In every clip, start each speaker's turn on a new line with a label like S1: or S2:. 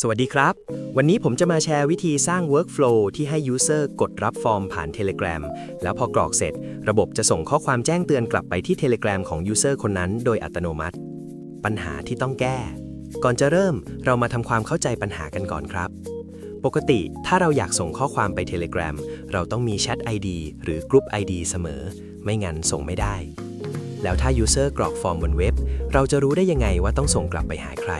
S1: สวัสดีครับ วันนี้ผมจะมาแชร์วิธีสร้าง Workflow ที่ให้ User กดรับฟอร์มผ่าน Telegram แล้วพอกรอกเสร็จ ระบบจะส่งข้อความแจ้งเตือนกลับไปที่ Telegram ของ User คนนั้นโดยอัตโนมัติ ปัญหาที่ต้องแก้ ก่อนจะเริ่มเรามาทำความเข้าใจปัญหากันก่อนครับ ปกติถ้าเราอยากส่งข้อความไป Telegram เราต้องมี Chat ID หรือ Group ID เสมอ ไม่งั้นส่งไม่ได้ แล้วถ้า User กรอกฟอร์มบนเว็บ เราจะรู้ได้ยังไงว่าต้องส่งกลับไปหาใคร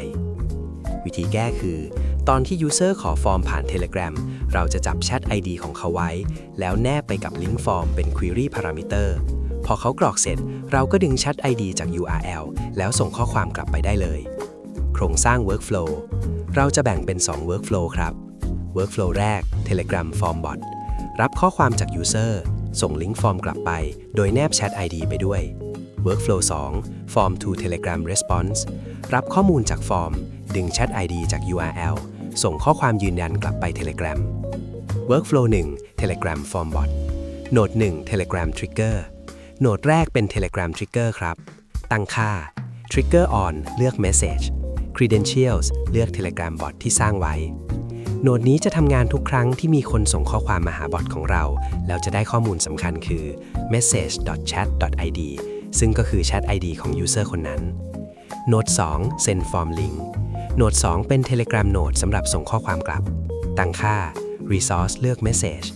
S1: วิธีแก้คือ ตอนที่ User ขอฟอร์มผ่าน Telegram เราจะจับแชท ID ของเขาไว้ แล้วแนบไปกับลิงก์ฟอร์มเป็น Query Parameter พอเขากรอกเสร็จ เราก็ดึงแชท ID จาก URL แล้วส่งข้อความกลับไปได้เลย โครงสร้าง Workflow เราจะแบ่งเป็น 2 Workflow ครับ Workflow แรก Telegram Form Bot รับข้อความจาก User ส่งลิงก์ฟอร์มกลับไป โดยแนบแชท ID ไปด้วย Workflow 2 Form to Telegram Response รับข้อมูลจากฟอร์ม ดึงแชท ID จาก URL ส่งข้อความยืนยันกลับไป Telegram Workflow 1 Telegram Form Bot โหนด 1 Telegram Trigger โหนดแรกเป็น Telegram Trigger ครับ ตั้งค่า Trigger on เลือก Message Credentials เลือก Telegram Bot ที่สร้างไว้ โหนดนี้จะทำงานทุกครั้งที่มีคนส่งข้อความมาหาบอทของเรา แล้วจะได้ข้อมูลสำคัญคือ message.chat.id ซึ่งก็คือ Chat ID ของ User คนนั้น โหนด 2 Send Form Link โหนด 2 เป็น Telegram Node สำหรับส่งข้อความกลับ ตั้งค่า Resource เลือก Message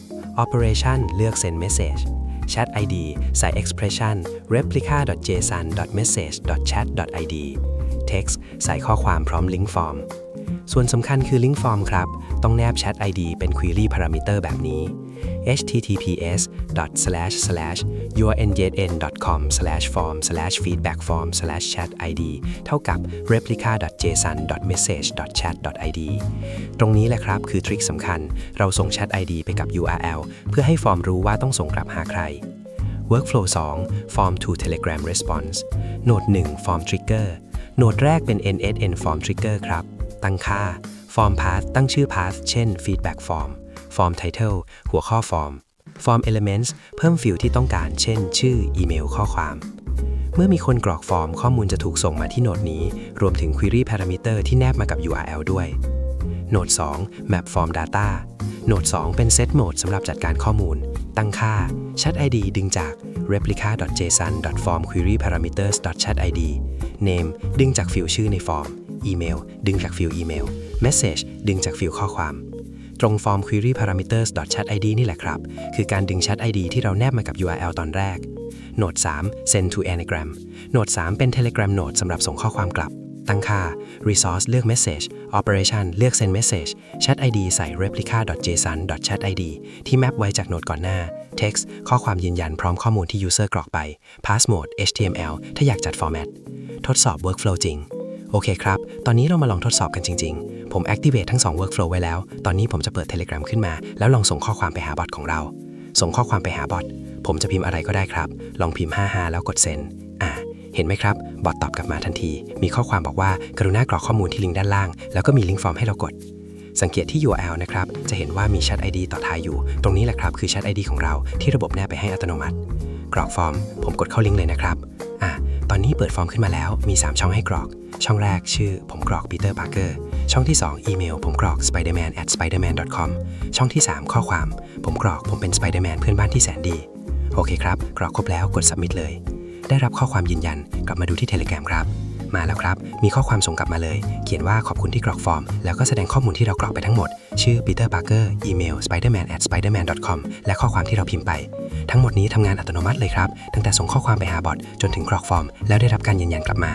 S1: Operation เลือก Send Message Chat ID ใส่ expression replica.json.message.chat.id Text ใส่ข้อความพร้อม Link Form ส่วนสำคัญคือ Link Form ครับ ต้องแนบ Chat ID เป็น Query Parameter แบบนี้ https://yournzn.com/form/feedback-form/chat-id เท่ากับ replica.json.message.chat.id ตรงนี้แหละครับคือทริคสำคัญ เราส่ง Chat ID ไปกับ URL เพื่อให้ฟอร์มรู้ว่าต้องส่งกลับหาใคร Workflow 2 Form to Telegram Response โหนด 1 Form Trigger โหนดแรกเป็น NSN Form Trigger ครับ ตั้งค่า Form Path ตั้งชื่อ Path เช่น Feedback Form Form Title หัวข้อ Form Form Elements เพิ่มฟิลที่ต้องการ เช่น ชื่อ อีเมล ข้อความ เมื่อมีคนกรอกฟอร์ม ข้อมูลจะถูกส่งมาที่โหนดนี้ รวมถึง Query Parameter ที่แนบมากับ URL ด้วย โหนด 2 Map Form Data โหนด 2 เป็น Set Mode สำหรับจัดการข้อมูล ตั้งค่า Chat ID ดึงจาก replica.json.formQueryParameters.chatID Name ดึงจากฟิลชื่อในฟอร์ม Email ดึงจากฟิลอีเมล Message ดึงจากฟิลข้อความ ตรงฟอร์ม Query Parameters.chatID นี่แหละครับ คือการดึง Chat ID ที่เราแนบมากับ URL ตอนแรก โหนด 3 Send to Anagram โหนด 3 เป็น Telegram Node สำหรับส่งข้อความกลับ ตั้งค่า Resource เลือก Message Operation เลือก Send Message Chat ID ใส่ replica.json.chatid ที่แมปไว้จากโหนดก่อนหน้า Text ข้อความยืนยันพร้อมข้อมูลที่ User กรอกไป Passmode HTML ถ้าอยากจัด Format ทดสอบ Workflow จริงโอเคครับ ตอนนี้เรามาลองทดสอบกันจริง ๆ ผม activate ทั้ง 2 workflow ไว้แล้ว ตอนนี้ผมจะเปิด Telegram ขึ้นมา แล้วลองส่งข้อความไปหาบอทของเรา ส่งข้อความไปหาบอท ผมจะพิมพ์อะไรก็ได้ครับ ลองพิมพ์ 55 แล้วกดเซ็น อ่า เห็นไหมครับ บอทตอบกลับมาทันที มีข้อความบอกว่า กรุณากรอกข้อมูลที่ลิงก์ด้านล่าง แล้วก็มีลิงก์ฟอร์มให้เรากด สังเกตที่ URL นะครับ จะเห็นว่ามี Chat ID ต่อท้ายอยู่ ตรงนี้แหละครับคือ Chat ID ของเราที่ระบบแนบไปให้อัตโนมัติ กรอกฟอร์ม ผมกดเข้าลิงก์เลยนะครับ อะตอนนี้เปิดฟอร์มขึ้นมาแล้ว มี 3 ช่องให้กรอก ช่องแรกชื่อผมกรอก Peter Parker ช่องที่ 2 อีเมล ผมกรอก spiderman at spiderman com ช่องที่ 3 ข้อความ ผมกรอกผมเป็น Spiderman เพื่อนบ้านที่แสนดี โอเคครับ กรอกครบแล้วกด submit เลย ได้รับข้อความยืนยันกลับมาดูที่ Telegram ครับ มาแล้วครับ มีข้อความส่งกลับมาเลย เขียนว่าขอบคุณที่กรอกฟอร์ม แล้วก็แสดงข้อมูลที่เรากรอกไปทั้งหมด ชื่อ Peter Parker อีเมล spiderman at spiderman com และข้อความที่เราพิมพ์ไป ทั้งหมดนี้ทำงานอัตโนมัติเลยครับ ตั้งแต่ส่งข้อความไปหาบอทจนถึงกรอกฟอร์ม แล้วได้รับการยืนยันกลับมา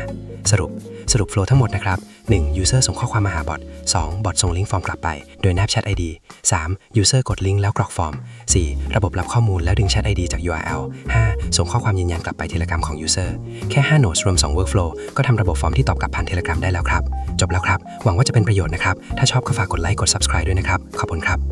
S1: สรุป สรุปโฟล์ทั้งหมดนะครับ 1. User ส่งข้อความมาหาบอท 2. บอทส่งลิงก์ฟอร์มกลับไป โดยแนบแชท ID 3. User กดลิงก์แล้วกรอกฟอร์ม 4. ระบบรับข้อมูลแล้วดึงแชท ID จาก URL 5. ส่งข้อความยืนยันกลับไป Telegram ของ User แค่5 Nodes รวม 2 Workflow ก็ทำระบบฟอร์มที่ตอบกลับผ่าน Telegram ได้แล้วครับ จบแล้วครับ หวังว่าจะเป็นประโยชน์นะครับ ถ้าชอบก็ฝากกดไลค์ กด subscribe ด้วยนะครับ ขอบคุณครับ